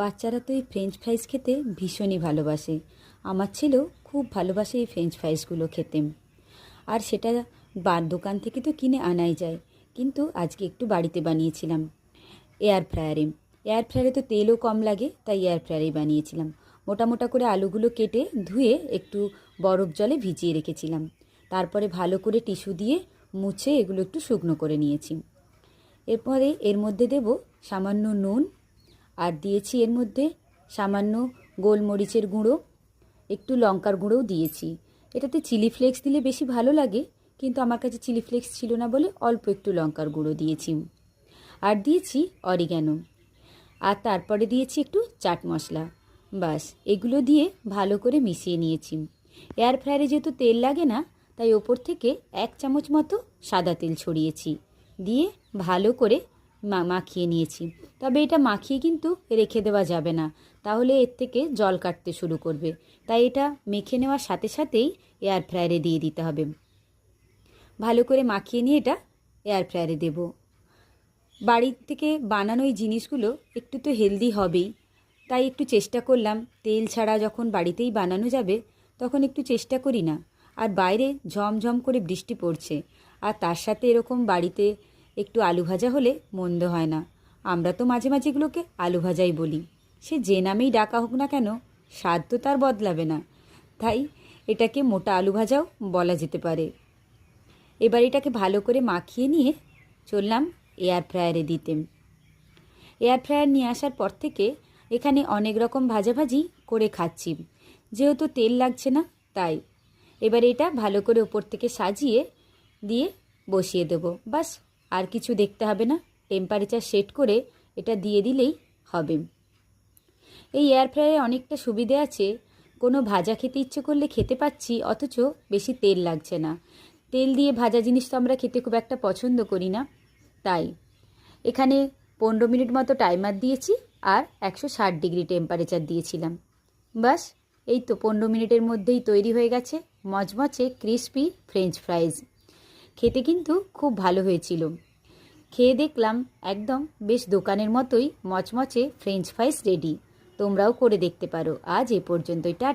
বাচ্চারা তো এই ফ্রেঞ্চ ফ্রাইজ খেতে ভীষণই ভালোবাসে। আমার ছেলেও খুব ভালোবাসে এই ফ্রেঞ্চ ফ্রাইজগুলো খেতে। আর সেটা বার দোকান থেকে তো কিনে আনাই যায়, কিন্তু আজকে একটু বাড়িতে বানিয়েছিলাম। এয়ার ফ্রায়ারে এয়ার ফ্রায়ারে তো তেলও কম লাগে, তাই এয়ার ফ্রায়ারেই বানিয়েছিলাম। মোটা মোটা করে আলুগুলো কেটে ধুয়ে একটু বরফ জলে ভিজিয়ে রেখেছিলাম। তারপরে ভালো করে টিস্যু দিয়ে মুছে এগুলো একটু শুকনো করে নিয়েছি। এরপরে এর মধ্যে দেব সামান্য নুন আর দিয়েছি এর মধ্যে সামান্য গোলমরিচের গুঁড়ো, একটু লঙ্কার গুঁড়োও দিয়েছি। এটাতে চিলি ফ্লেক্স দিলে বেশি ভালো লাগে, কিন্তু আমার কাছে চিলি ফ্লেক্স ছিল না বলে অল্প একটু লঙ্কার গুঁড়ো দিয়েছি। আর দিয়েছি অরিগ্যানো। আর তারপরে দিয়েছি একটু চাট মশলা। বাস, এগুলো দিয়ে ভালো করে মিশিয়ে নিয়েছি। এয়ার ফ্রায়ারে যেহেতু তেল লাগে না, তাই ওপর থেকে এক চামচ মতো সাদা তেল ছড়িয়েছি। দিয়ে ভালো করে মাখিয়ে নিয়েছি। তবে এটা মাখিয়ে কিন্তু রেখে দেওয়া যাবে না। তাহলে এর থেকে জল কাটতে শুরু করবে। তাই এটা মেখে নেওয়ার সাথে সাথেই এয়ার ফ্রায়ারে দিয়ে দিতে হবে। ভালো করে মাখিয়ে নিয়ে এটা এয়ার ফ্রায়ারে দেবো। বাড়ির থেকে বানানো এই জিনিসগুলো একটু তো হেলদি হবেই। তাই একটু চেষ্টা করলাম। তেল ছাড়া যখন বাড়িতেই বানানো যাবে, তখন একটু চেষ্টা করি না। আর বাইরে ঝমঝম করে বৃষ্টি পড়ছে। আর তার সাথে এরকম বাড়িতে একটু আলু ভাজা হলে মন্দ হয় না। আমরা তো মাঝে মাঝে এগুলোকে আলু ভাজাই বলি। সে যে নামেই ডাকা হোক না কেন, স্বাদ তো তার বদলাবে না। তাই এটাকে মোটা আলু ভাজাও বলা যেতে পারে। এবার এটাকে ভালো করে মাখিয়ে নিয়ে চললাম এয়ার ফ্রায়ারে দিতে। এয়ার ফ্রায়ার নিয়ে আসার পর থেকে এখানে অনেক রকম ভাজাভাজি করে খাচ্ছি। যেহেতু তেল লাগছে না, তাই। এবার এটা ভালো করে ওপর থেকে সাজিয়ে দিয়ে বসিয়ে দেবো। বাস আর কিছু দেখতে হবে না। টেম্পারেচার সেট করে এটা দিয়ে দিলেই হবে। এই এয়ার ফ্রায়ারে অনেকটা সুবিধে আছে। কোনো ভাজা খেতে ইচ্ছে করলে খেতে পাচ্ছি, অথচ বেশি তেল লাগছে না। তেল দিয়ে ভাজা জিনিস তো আমরা খেতে খুব একটা পছন্দ করি না। তাই এখানে পনেরো মিনিট মতো টাইমার দিয়েছি আর একশো ষাট ডিগ্রি টেম্পারেচার দিয়েছিলাম। বাস, এই তো পনেরো মিনিটের মধ্যেই তৈরি হয়ে গেছে মচমচে ক্রিসপি ফ্রেঞ্চ ফ্রাইজ খেতে কিন্তু খুব ভালো হয়েছিল। খেয়ে দেখলাম একদম বেশ দোকানের মতোই মচমচে ফ্রেঞ্চ ফ্রাইস রেডি তোমরাও করে দেখতে পারো। আজ এ পর্যন্তই, টা